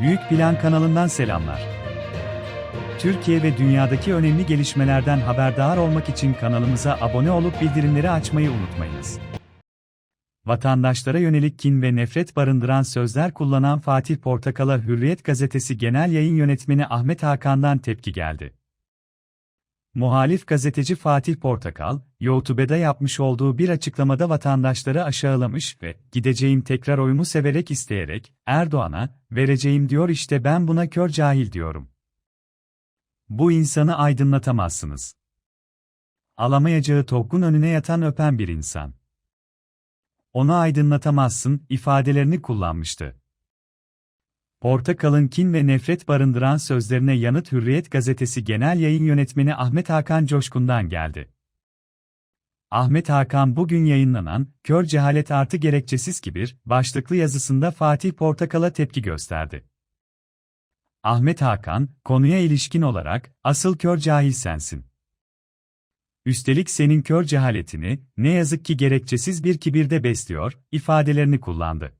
Büyük Plan kanalından selamlar. Türkiye ve dünyadaki önemli gelişmelerden haberdar olmak için kanalımıza abone olup bildirimleri açmayı unutmayınız. Vatandaşlara yönelik kin ve nefret barındıran sözler kullanan Fatih Portakal'a Hürriyet gazetesi genel yayın yönetmeni Ahmet Hakan'dan tepki geldi. Muhalif gazeteci Fatih Portakal, YouTube'da yapmış olduğu bir açıklamada vatandaşları aşağılamış ve gideceğim tekrar oyumu severek isteyerek Erdoğan'a vereceğim diyor işte ben buna kör cahil diyorum. Bu insanı aydınlatamazsınız. Alamayacağı tokkun önüne yatan öpen bir insan. Onu aydınlatamazsın ifadelerini kullanmıştı. Portakal'ın kin ve nefret barındıran sözlerine yanıt Hürriyet gazetesi genel yayın yönetmeni Ahmet Hakan Coşkun'dan geldi. Ahmet Hakan bugün yayınlanan Kör Cehalet Artı Gerekçesiz Kibir başlıklı yazısında Fatih Portakal'a tepki gösterdi. Ahmet Hakan, konuya ilişkin olarak, asıl kör cahil sensin. Üstelik senin kör cehaletini, ne yazık ki gerekçesiz bir kibirde besliyor, ifadelerini kullandı.